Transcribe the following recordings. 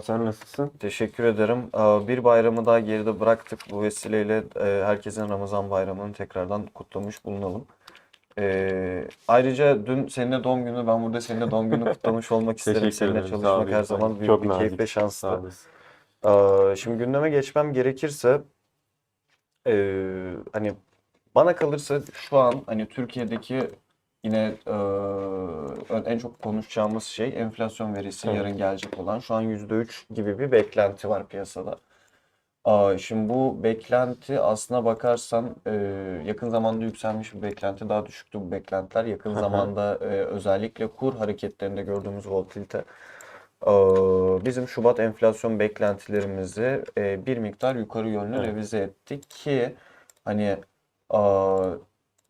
Sen nasılsın? Teşekkür ederim. Bir bayramı daha geride bıraktık. Bu vesileyle e, herkesin Ramazan bayramını tekrardan kutlamış bulunalım. Ee, ayrıca dün seninle doğum günü, ben burada seninle doğum günü kutlamış olmak isterim. Teşekkür Seninle ederim. Sağ ol çalışmak her İrfan. zaman büyük Çok bir keyif nazik. ve şanstı. Sağ olasın. Aa, Şimdi gündeme geçmem gerekirse e, hani bana kalırsa şu an hani Türkiye'deki yine e, en çok konuşacağımız şey enflasyon verisi Evet. yarın gelecek olan şu an %3 gibi bir beklenti var piyasada. Aa, şimdi bu beklenti aslına bakarsan e, yakın zamanda yükselmiş bir beklenti daha düşüktü bu beklentiler. Yakın zamanda e, özellikle kur hareketlerinde gördüğümüz volatilite Bizim Şubat enflasyon beklentilerimizi bir miktar yukarı yönlü revize ettik ki hani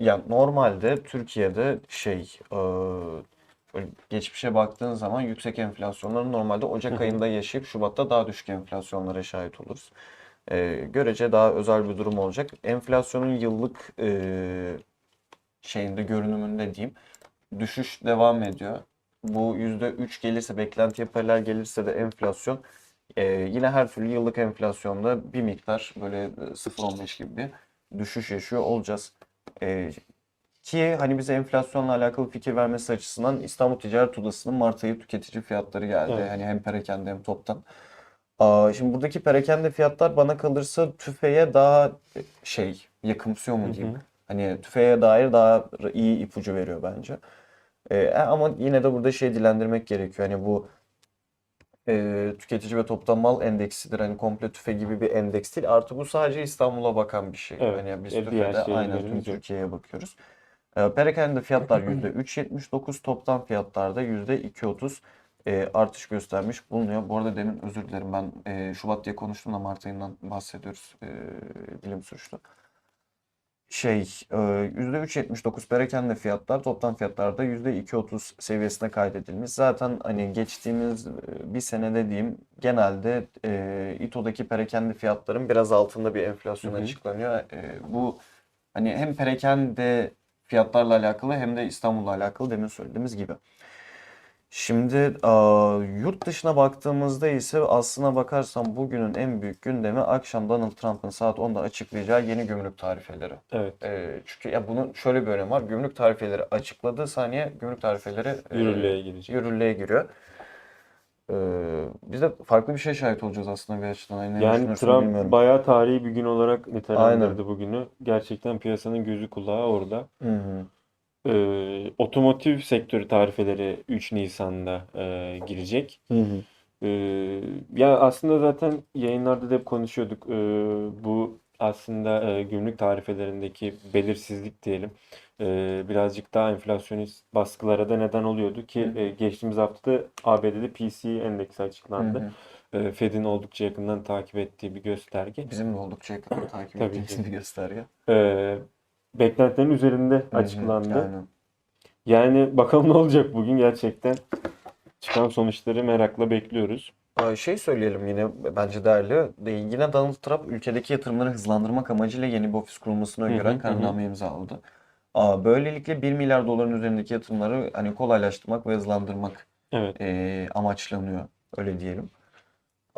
yani normalde Türkiye'de şey e, geçmişe baktığın zaman yüksek enflasyonları normalde Ocak ayında yaşayıp Şubat'ta daha düşük enflasyonlara şahit oluruz. E, görece daha özel bir durum olacak. Enflasyonun yıllık e, şeyinde görünümünde diyeyim düşüş devam ediyor. Bu %3 gelirse, beklentiye paralel gelirse de enflasyon e, yine her türlü yıllık enflasyonda bir miktar böyle e, 0.15 gibi bir düşüş yaşıyor olacağız. E, ki hani bize enflasyonla alakalı fikir vermesi açısından İstanbul Ticaret Odası'nın Mart ayı tüketici fiyatları geldi. Evet. Hani hem perakende hem toptan. Aa, şimdi buradaki perakende fiyatlar bana kalırsa tüfeğe daha e, şey yakımsıyor mu Hı diyeyim. hı. Hani tüfeğe dair daha iyi ipucu veriyor bence. Ee, ama yine de burada şey dilendirmek gerekiyor. Hani bu e, tüketici ve toptan mal endeksidir. Hani komple tüfe gibi bir endeks değil. Artı bu sadece İstanbul'a bakan bir şey. Evet. Hani biz E, tüfede aynen tüm. Türkiye'ye bakıyoruz. Ee, perakende fiyatlar %3.79, toptan fiyatlarda %2.30 e, artış göstermiş bulunuyor. Bu arada demin özür dilerim ben e, Şubat diye konuştum da Mart ayından bahsediyoruz. E, dilim sürçtü. Şey, e, %3.79 perakende fiyatlar toptan fiyatlarda %2.30 seviyesine kaydedilmiş. Zaten hani geçtiğimiz e, bir senede diyeyim genelde e, İTO'daki perakende fiyatların biraz altında bir enflasyon Hı hı. açıklanıyor. E, bu hani hem perakende fiyatlarla alakalı hem de İstanbul'la alakalı demin söylediğimiz gibi. Şimdi aa, yurt dışına baktığımızda ise aslına bakarsan bugünün en büyük gündemi akşam Donald Trump'ın saat 10'da açıklayacağı yeni gümrük tarifeleri. Evet. Ee, çünkü ya bunun şöyle bir önemi var. Gümrük tarifeleri açıkladığı saniye gümrük tarifeleri e, Yürürlüğe girecek. yürürlüğe giriyor. Ee, biz de farklı bir şey şahit olacağız aslında bir açıdan. Hani ne Yani düşünürsün Trump bilmiyorum. bayağı tarihi bir gün olarak Aynen. nitelendirdi bugünü. Gerçekten piyasanın gözü kulağı orada. Hı hı. Ee, otomotiv sektörü tarifeleri 3 Nisan'da e, girecek. Hı hı. Ee, ya aslında zaten yayınlarda da hep konuşuyorduk. Ee, bu aslında e, gümrük tarifelerindeki belirsizlik diyelim. Ee, birazcık daha enflasyonist baskılara da neden oluyordu ki Hı. e, geçtiğimiz hafta ABD'de PCE endeksi Hı açıklandı. hı. Ee, Fed'in oldukça yakından takip ettiği bir gösterge. Bizim de oldukça yakından takip ettiğimiz bir gösterge. Ee, beklentilerin üzerinde Hı hı. açıklandı. Aynen. Yani bakalım ne olacak bugün gerçekten. Çıkan sonuçları merakla bekliyoruz. Şey söyleyelim yine bence değerli. De- Yine Donald Trump ülkedeki yatırımları hızlandırmak amacıyla yeni bir ofis kurulmasını öngören kararname imzaladı. Böylelikle 1 milyar doların üzerindeki yatırımları hani kolaylaştırmak ve hızlandırmak Evet. amaçlanıyor. Öyle diyelim.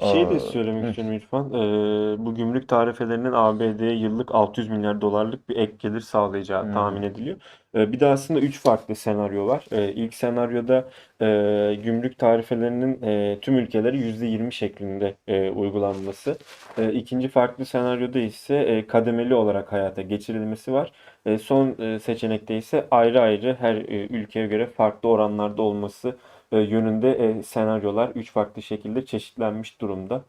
Şey Aa, de söylemek hı. istiyorum İrfan. Ee, bu gümrük tarifelerinin ABD'ye yıllık 600 milyar dolarlık bir ek gelir sağlayacağı Hı. tahmin ediliyor. Ee, bir de aslında 3 farklı senaryo var. Ee, ilk senaryoda e, gümrük tarifelerinin e, tüm ülkelere %20 şeklinde e, uygulanması. E, ikinci farklı senaryoda ise e, kademeli olarak hayata geçirilmesi var. E, son e, seçenekte ise ayrı ayrı her e, ülkeye göre farklı oranlarda olması yönünde e, senaryolar 3 farklı şekilde çeşitlenmiş durumda.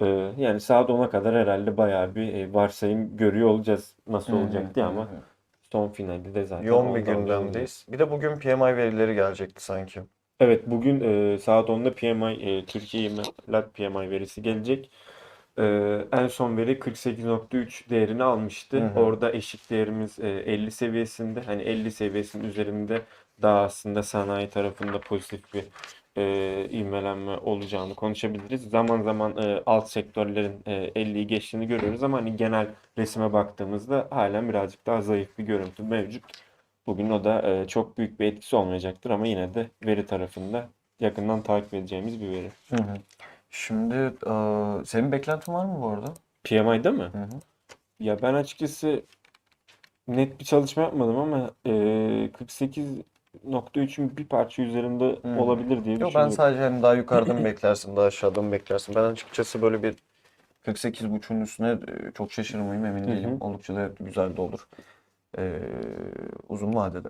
E, yani saat 10'a kadar herhalde bayağı bir e, varsayım görüyor olacağız nasıl olacak diye ama son finalde de zaten Yoğun bir gündemdeyiz. Bir de bugün PMI verileri gelecekti sanki. Evet bugün e, saat 10'da PMI e, Türkiye İmalat PMI verisi gelecek. E, en son veri 48.3 değerini almıştı. Hı hı. Orada eşik değerimiz e, 50 seviyesinde. Hani 50 seviyesinin üzerinde daha aslında sanayi tarafında pozitif bir e, ivmelenme olacağını konuşabiliriz. Zaman zaman e, alt sektörlerin e, 50'yi geçtiğini görüyoruz ama hani genel resime baktığımızda halen birazcık daha zayıf bir görüntü mevcut. Bugün o da e, çok büyük bir etkisi olmayacaktır ama yine de veri tarafında yakından takip edeceğimiz bir veri. Hı hı. Şimdi e, senin beklentin var mı bu arada? PMI'da mı? Hı hı. Ya ben açıkçası net bir çalışma yapmadım ama e, 48.3'ün bir parça üzerinde Hmm. olabilir diye ben düşünüyorum. sadece hani daha yukarıda mı beklersin, daha aşağıda mı beklersin? Ben açıkçası böyle bir 48.5'un üstüne e, çok şaşırmayayım emin Hı değilim. hı. Oldukça da güzel de olur. Ee, uzun vadede.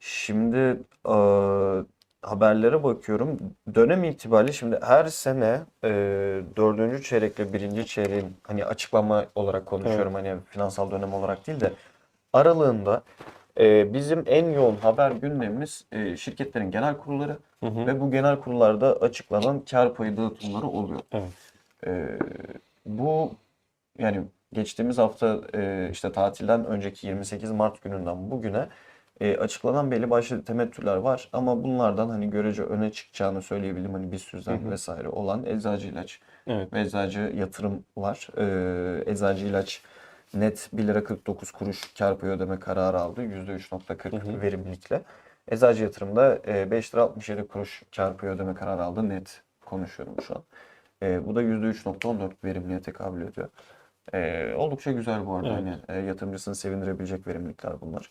Şimdi e, haberlere bakıyorum. Dönem itibariyle şimdi her sene e, dördüncü çeyrekle birinci çeyreğin hani açıklama olarak konuşuyorum. Hani finansal dönem olarak değil de aralığında e, bizim en yoğun haber gündemimiz e, şirketlerin genel kurulları Hı hı. ve bu genel kurullarda açıklanan kar payı dağıtımları oluyor. Evet. Ee, bu yani geçtiğimiz hafta e, işte tatilden önceki 28 Mart gününden bugüne e, açıklanan belli başlı temettüler var ama bunlardan hani görece öne çıkacağını söyleyebilirim hani Hı hı. vesaire olan eczacı ilaç Evet. ve eczacı yatırım var. Ee, eczacı ilaç net 1 lira 49 kuruş kar payı ödeme kararı aldı %3.40 Hı hı. verimlilikle. Eczacı yatırımda e, 5 lira 67 kuruş kar payı ödeme kararı aldı net konuşuyorum şu an. E, bu da %3.14 verimliliğe tekabül ediyor. E, oldukça güzel bu arada. Evet. Hani e, yatırımcısını sevindirebilecek verimlilikler bunlar.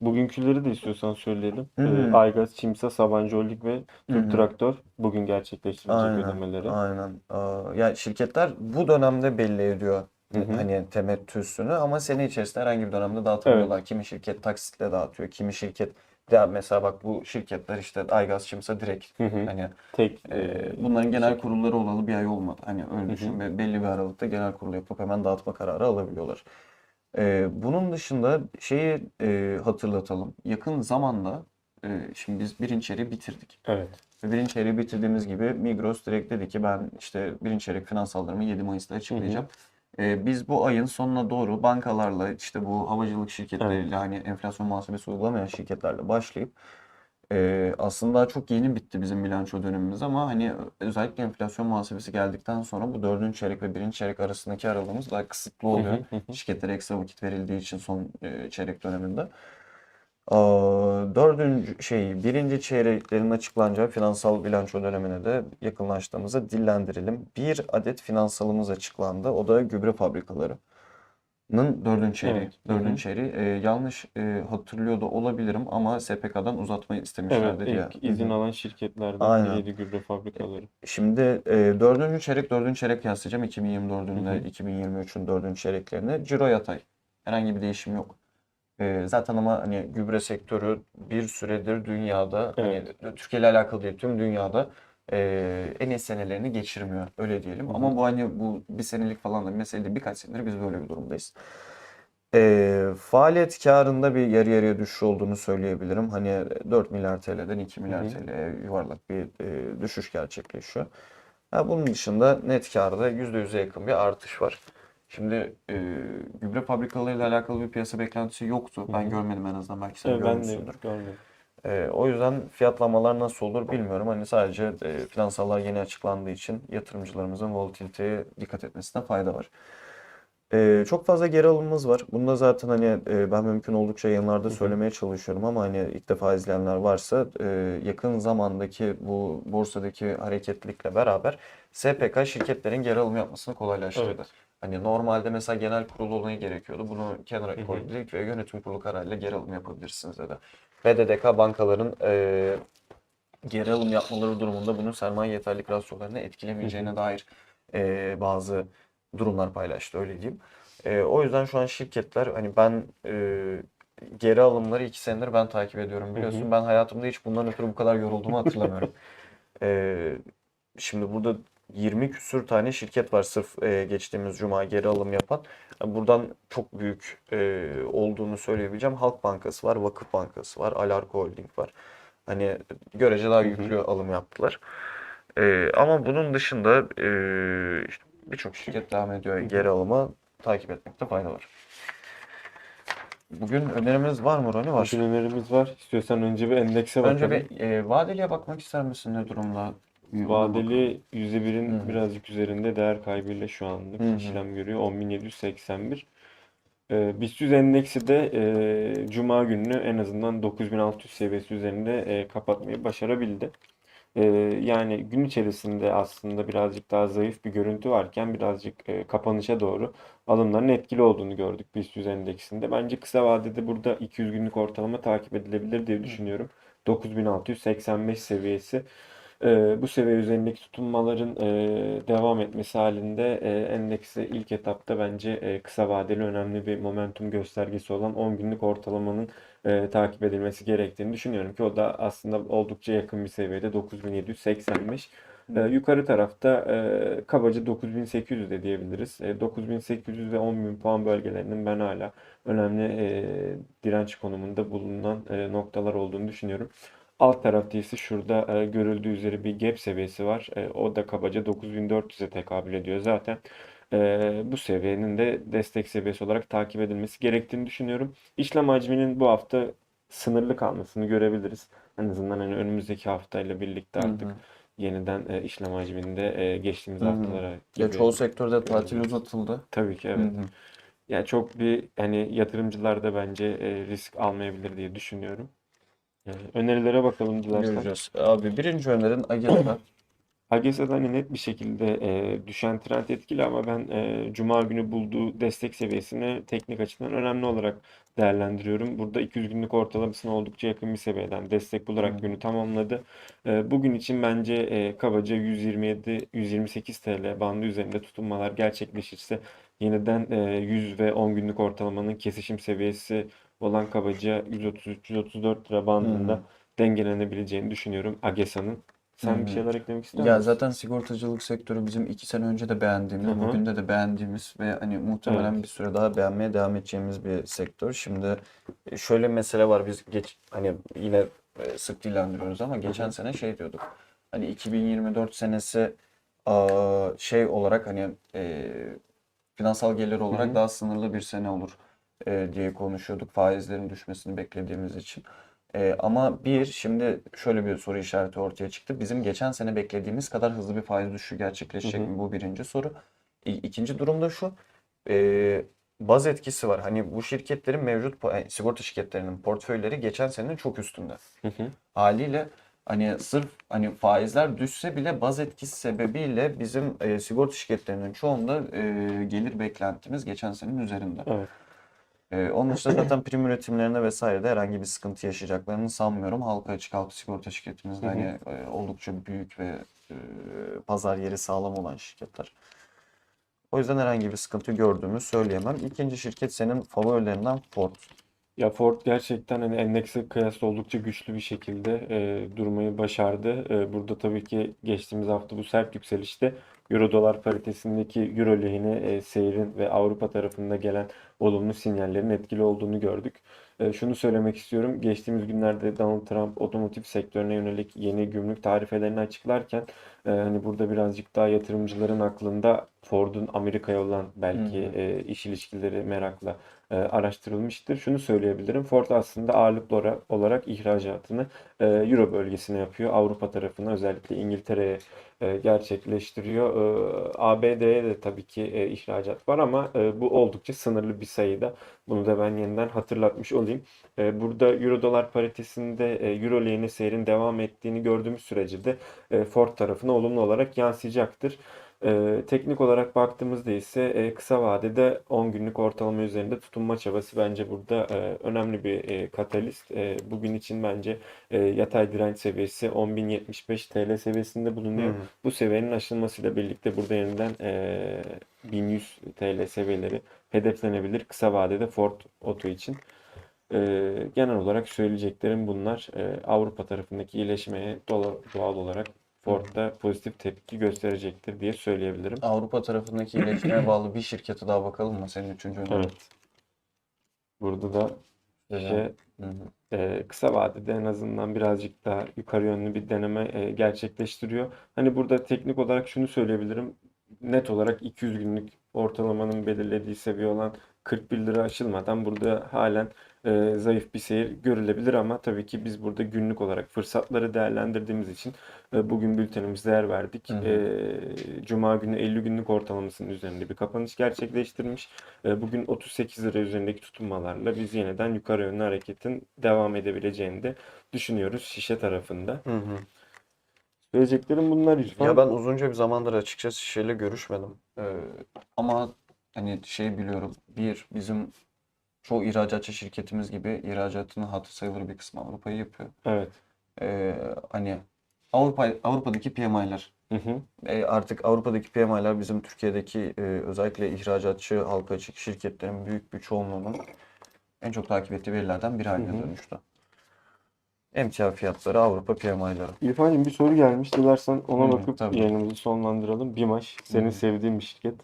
Bugünküleri de istiyorsan söyleyelim. Hı. E, Aygaz, Çimsa, Sabancı Holding ve Türk hı. Traktör bugün gerçekleştirecek Aynen, ödemeleri. aynen. Aa, yani şirketler bu dönemde belli ediyor Hı hı. hani temettüsünü ama sene içerisinde herhangi bir dönemde dağıtabiliyorlar. Kimi şirket taksitle dağıtıyor, kimi şirket de mesela bak bu şirketler işte Aygaz, Çimsa direkt Hı hı. hani Tek e, bunların genel şey. kurulları olalı bir ay olmadı. Hani öyle hı. düşün ve belli bir aralıkta genel kurul yapıp hemen dağıtma kararı alabiliyorlar. E, bunun dışında şeyi e, hatırlatalım. Yakın zamanda e, şimdi biz birinci çeyreği bitirdik. Evet. Ve birinci çeyreği bitirdiğimiz gibi Migros direkt dedi ki ben işte birinci çeyrek finansallarımı 7 Mayıs'ta açıklayacağım. Ee, biz bu ayın sonuna doğru bankalarla işte bu havacılık şirketleriyle hani enflasyon muhasebesi uygulamayan şirketlerle başlayıp e, aslında çok yeni bitti bizim bilanço dönemimiz ama hani özellikle enflasyon muhasebesi geldikten sonra bu dördüncü çeyrek ve birinci çeyrek arasındaki aralığımız daha kısıtlı oluyor. Şirketlere ekstra vakit verildiği için son e, çeyrek döneminde. Dördüncü şey, birinci çeyreklerin açıklanacağı finansal bilanço dönemine de yakınlaştığımızı dillendirelim. Bir adet finansalımız açıklandı. O da gübre fabrikalarının dördüncü çeyreği. Evet. Dördüncü çeyreği. Ee, yanlış e, hatırlıyor da olabilirim ama SPK'dan uzatmayı Evet, istemişlerdi diye. ilk izin alan şirketlerden Aynen. biriydi gübre fabrikaları. Şimdi e, dördüncü çeyrek, dördüncü çeyrek kıyaslayacağım. 2024'ün Hı hı. ile 2023'ün dördüncü çeyreklerini. Ciro yatay. Herhangi bir değişim yok. E, zaten ama hani gübre sektörü bir süredir dünyada hani Türkiye ile alakalı değil tüm dünyada e, en iyi senelerini geçirmiyor. Öyle diyelim. Hı hı. Ama bu hani bu bir senelik falan da bir mesele değil. Birkaç senedir biz böyle bir durumdayız. E, faaliyet karında bir yarı yarıya düşüş olduğunu söyleyebilirim. Hani 4 milyar TL'den 2 milyar. TL'ye yuvarlak bir e, düşüş gerçekleşiyor. Ha, bunun dışında net karda %100'e yakın bir artış var. Şimdi e, gübre fabrikalarıyla alakalı bir piyasa beklentisi yoktu. Ben Hı hı. görmedim en azından. Belki sen Evet, ben de görmedim. E, o yüzden fiyatlamalar nasıl olur bilmiyorum. Hani sadece e, finansallar yeni açıklandığı için yatırımcılarımızın volatiliteye dikkat etmesine fayda var. E, çok fazla geri alımımız var. Bunda zaten hani e, ben mümkün oldukça yayınlarda hı. söylemeye çalışıyorum ama hani ilk defa izleyenler varsa e, yakın zamandaki bu borsadaki hareketlilikle beraber SPK şirketlerin geri alım yapmasını kolaylaştırdı. Evet. Hani normalde mesela genel kurul olayı gerekiyordu. Bunu kenara hı. koydu dedik ve yönetim kurulu kararıyla geri alım yapabilirsiniz dedi. BDDK bankaların e, geri alım yapmaları durumunda bunun sermaye yeterlilik rasyolarını etkilemeyeceğine dair e, bazı durumlar paylaştı öyle diyeyim. E, o yüzden şu an şirketler hani ben e, geri alımları iki senedir ben takip ediyorum biliyorsun. hı. Ben hayatımda hiç bundan ötürü bu kadar yorulduğumu hatırlamıyorum. E, şimdi burada 20 küsür tane şirket var sırf e, geçtiğimiz cuma geri alım yapan. Buradan çok büyük e, olduğunu söyleyebileceğim. Halk Bankası var, Vakıf Bankası var, Alarko Holding var. Hani görece daha yüklü alım yaptılar. E, ama bunun dışında e, işte birçok şirket devam ediyor geri alıma takip etmekte fayda var. Bugün önerimiz var mı Roni? Var. Bugün önerimiz var. İstiyorsan önce bir endekse Önce bakalım. bir e, vadeliye bakmak ister misin ne durumda? Bir ona Vadeli %1'in Hı hı. birazcık üzerinde değer kaybıyla şu anlık Hı hı. işlem görüyor. 10.781. Ee, BIST 100 endeksi de e, Cuma gününü en azından 9600 seviyesi üzerinde e, kapatmayı başarabildi. E, yani gün içerisinde aslında birazcık daha zayıf bir görüntü varken birazcık e, kapanışa doğru alımların etkili olduğunu gördük BIST 100 endeksinde. Bence kısa vadede burada 200 günlük ortalama takip edilebilir diye düşünüyorum. 9685 seviyesi. Ee, bu seviye üzerindeki tutunmaların e, devam etmesi halinde e, endekse ilk etapta bence e, kısa vadeli önemli bir momentum göstergesi olan 10 günlük ortalamanın e, takip edilmesi gerektiğini düşünüyorum ki o da aslında oldukça yakın bir seviyede 9785. E, yukarı tarafta e, kabaca 9800 de diyebiliriz. E, 9800 ve 10.000 puan bölgelerinin ben hala önemli e, direnç konumunda bulunan e, noktalar olduğunu düşünüyorum. Alt tarafta ise şurada e, görüldüğü üzere bir gap seviyesi var. E, o da kabaca 9400'e tekabül ediyor zaten. E, bu seviyenin de destek seviyesi olarak takip edilmesi gerektiğini düşünüyorum. İşlem hacminin bu hafta sınırlı kalmasını görebiliriz. En azından hani önümüzdeki haftayla birlikte artık hı. yeniden e, işlem hacminde e, geçtiğimiz Hı hı. haftalara Ya çoğu sektörde tatil uzatıldı. Tabii ki evet. hı. Yani çok bir hani yatırımcılar da bence e, risk almayabilir diye düşünüyorum. Yani önerilere bakalım dilersen. Göreceğiz. Abi birinci önerin Agil'da. Agesa'da hani net bir şekilde e, düşen trend etkili ama ben e, Cuma günü bulduğu destek seviyesini teknik açıdan önemli olarak değerlendiriyorum. Burada 200 günlük ortalamasına oldukça yakın bir seviyeden destek bularak Hı. günü tamamladı. E, bugün için bence e, kabaca 127-128 TL bandı üzerinde tutunmalar gerçekleşirse yeniden e, 100 ve 10 günlük ortalamanın kesişim seviyesi olan kabaca 133-134 lira bandında hı. dengelenebileceğini düşünüyorum Agesa'nın. Sen bir hı. şeyler eklemek ister Ya misin? zaten sigortacılık sektörü bizim iki sene önce de beğendiğimiz, hı. bugün de de beğendiğimiz ve hani muhtemelen Evet. bir süre daha beğenmeye devam edeceğimiz bir sektör. Şimdi e, şöyle bir mesele var. Biz geç hani yine e, sık dillendiriyoruz ama geçen hı. sene şey diyorduk. Hani 2024 senesi şey olarak hani e, finansal gelir olarak hı. daha sınırlı bir sene olur e, diye konuşuyorduk. Faizlerin düşmesini beklediğimiz için. E, ama bir, şimdi şöyle bir soru işareti ortaya çıktı. Bizim geçen sene beklediğimiz kadar hızlı bir faiz düşüşü Hı gerçekleşecek hı. mi? Bu birinci soru. İ- İkinci durum da şu. E, baz etkisi var. Hani bu şirketlerin mevcut po- e, sigorta şirketlerinin portföyleri geçen senenin çok üstünde. Hı hı. Haliyle hani sırf hani faizler düşse bile baz etkisi sebebiyle bizim e, sigorta şirketlerinin çoğunda e, gelir beklentimiz geçen senenin üzerinde. Evet. E, onun dışında zaten prim üretimlerinde vesairede herhangi bir sıkıntı yaşayacaklarını sanmıyorum. Halka açık halk sigorta şirketimiz de Hı hı. hani e, oldukça büyük ve e, pazar yeri sağlam olan şirketler. O yüzden herhangi bir sıkıntı gördüğümü söyleyemem. İkinci şirket senin favorilerinden Ford. Ya Ford gerçekten hani endekse kıyasla oldukça güçlü bir şekilde e, durmayı başardı. E, burada tabii ki geçtiğimiz hafta bu sert yükselişte Euro dolar paritesindeki Euro lehine e, seyrin ve Avrupa tarafında gelen olumlu sinyallerin etkili olduğunu gördük. E, şunu söylemek istiyorum. Geçtiğimiz günlerde Donald Trump otomotiv sektörüne yönelik yeni gümrük tarifelerini açıklarken e, hani burada birazcık daha yatırımcıların aklında Ford'un Amerika'ya olan belki hı. e, iş ilişkileri merakla e, araştırılmıştır. Şunu söyleyebilirim. Ford aslında ağırlıklı olarak ihracatını e, Euro bölgesine yapıyor. Avrupa tarafına özellikle İngiltere'ye e, gerçekleştiriyor. E, ABD'ye de tabii ki e, ihracat var ama e, bu oldukça sınırlı bir sayıda. Bunu da ben yeniden hatırlatmış olayım. E, burada Euro dolar paritesinde e, Euro lehine seyrin devam ettiğini gördüğümüz sürece de e, Ford tarafına olumlu olarak yansıyacaktır. Ee, teknik olarak baktığımızda ise e, kısa vadede 10 günlük ortalama üzerinde tutunma çabası bence burada e, önemli bir e, katalist. E, bugün için bence e, yatay direnç seviyesi 10.075 TL seviyesinde bulunuyor. hı. Bu seviyenin aşılmasıyla birlikte burada yeniden e, 1100 TL seviyeleri hedeflenebilir kısa vadede Ford Oto için. E, genel olarak söyleyeceklerim bunlar. E, Avrupa tarafındaki iyileşmeye doğal olarak Ford'da pozitif tepki gösterecektir diye söyleyebilirim. Avrupa tarafındaki iyileşmeye bağlı bir şirkete daha bakalım mı? Senin üçüncü önerin. Evet. Burada da şey, Hı hı. e, kısa vadede en azından birazcık daha yukarı yönlü bir deneme e, gerçekleştiriyor. Hani burada teknik olarak şunu söyleyebilirim. Net olarak 200 günlük ortalamanın belirlediği seviye olan 41 lira aşılmadan burada halen e, zayıf bir seyir görülebilir ama tabii ki biz burada günlük olarak fırsatları değerlendirdiğimiz için e, bugün bültenimizde yer verdik. Hı hı. E, Cuma günü 50 günlük ortalamasının üzerinde bir kapanış gerçekleştirmiş. E, Bugün 38 lira üzerindeki tutunmalarla biz yeniden yukarı yönlü hareketin devam edebileceğini de düşünüyoruz şişe tarafında. Hı hı. Söyleyeceklerim bunlar İrfan. Ya ben uzunca bir zamandır açıkçası şeyle görüşmedim. Ee, ama hani şey biliyorum. Bir, bizim çoğu ihracatçı şirketimiz gibi ihracatının hatı sayılır bir kısmı Avrupa'yı yapıyor. Evet. Ee, hani Avrupa Avrupa'daki PMI'ler Hı hı. e, artık Avrupa'daki PMI'ler bizim Türkiye'deki e, özellikle ihracatçı halka açık şirketlerin büyük bir çoğunluğunun en çok takip ettiği verilerden biri haline Hı hı. dönüştü. Emtia fiyatları Avrupa PMI'ları. İrfan'cığım bir soru gelmiş. Dilersen ona Hı, bakıp tabii. yayınımızı sonlandıralım. BİMAŞ, senin Hı. sevdiğin bir şirket.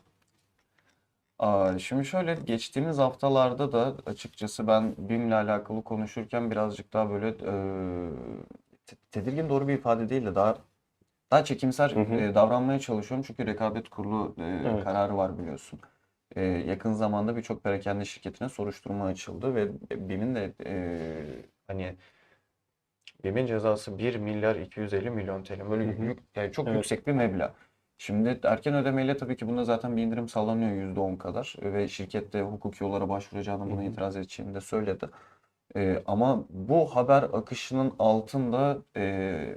Aa, şimdi şöyle geçtiğimiz haftalarda da açıkçası ben BİM'le alakalı konuşurken birazcık daha böyle e, te- tedirgin doğru bir ifade değil de daha daha çekimser Hı hı. e, davranmaya çalışıyorum çünkü rekabet kurulu e, Evet. kararı var biliyorsun. E, yakın zamanda birçok perakende şirketine soruşturma açıldı ve BİM'in de e, hani BİM'in cezası 1 milyar 250 milyon TL böyle Hı hı. yük- yani çok Evet. yüksek bir meblağ. Şimdi erken ödemeyle tabii ki bunda zaten bir indirim sağlanıyor %10 kadar ve şirket de hukuki yollara başvuracağını buna itiraz edeceğini de söyledi. Ee, ama bu haber akışının altında e,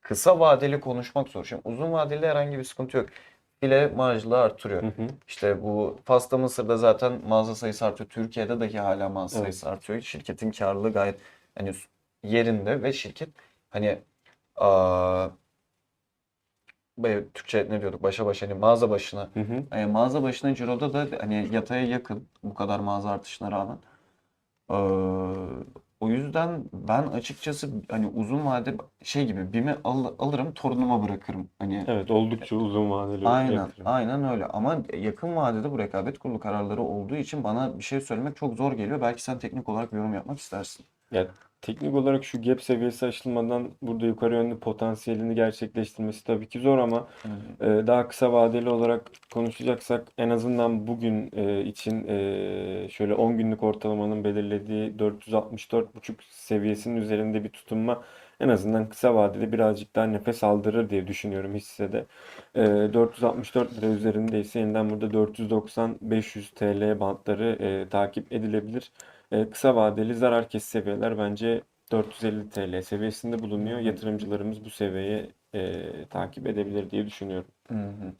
kısa vadeli konuşmak zor. Şimdi uzun vadeli herhangi bir sıkıntı yok. File marjlı artırıyor. Hı hı. İşte bu pasta Mısır'da zaten mağaza sayısı artıyor. Türkiye'de dahi hala mağaza Evet. sayısı artıyor. Şirketin karlılığı gayet hani yerinde ve şirket hani aa, Türkçe ne diyorduk başa baş hani mağaza başına Hı hı. e, mağaza başına ciroda da hani yataya yakın bu kadar mağaza artışına rağmen. Ee, o yüzden ben açıkçası hani uzun vade şey gibi BİM'i al- alırım torunuma bırakırım. Hani Evet, oldukça uzun vadeli Aynen, yatırım. aynen öyle. Ama yakın vadede bu rekabet kurulu kararları olduğu için bana bir şey söylemek çok zor geliyor. Belki sen teknik olarak bir yorum yapmak istersin. Ya teknik olarak şu gap seviyesi aşılmadan burada yukarı yönlü potansiyelini gerçekleştirmesi tabii ki zor ama e, daha kısa vadeli olarak konuşacaksak en azından bugün e, için e, şöyle 10 günlük ortalamanın belirlediği 464,5 seviyesinin üzerinde bir tutunma en azından kısa vadede birazcık daha nefes aldırır diye düşünüyorum hissede. E, 464 lira üzerindeyse yeniden burada 490-500 TL bantları e, takip edilebilir. E, kısa vadeli zarar kes seviyeler bence 450 TL seviyesinde bulunuyor. Yatırımcılarımız bu seviyeyi e, takip edebilir diye düşünüyorum. Hı hı.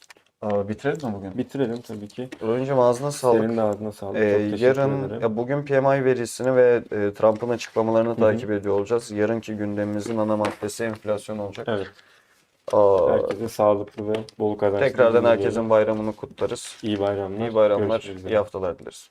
Aa, bitirelim mi bugün? Bitirelim tabii ki. Önce ağzına sağlık. Senin de ağzına sağlık. Ee, Çok teşekkür yarın ederim. ya bugün PMI verisini ve e, Trump'ın açıklamalarını hı. takip ediyor olacağız. Yarınki gündemimizin ana maddesi enflasyon olacak. Evet. Aa, Herkese sağlıklı ve bol kazançlı tekrardan herkesin bayramını kutlarız. İyi bayramlar. İyi bayramlar, iyi haftalar dileriz.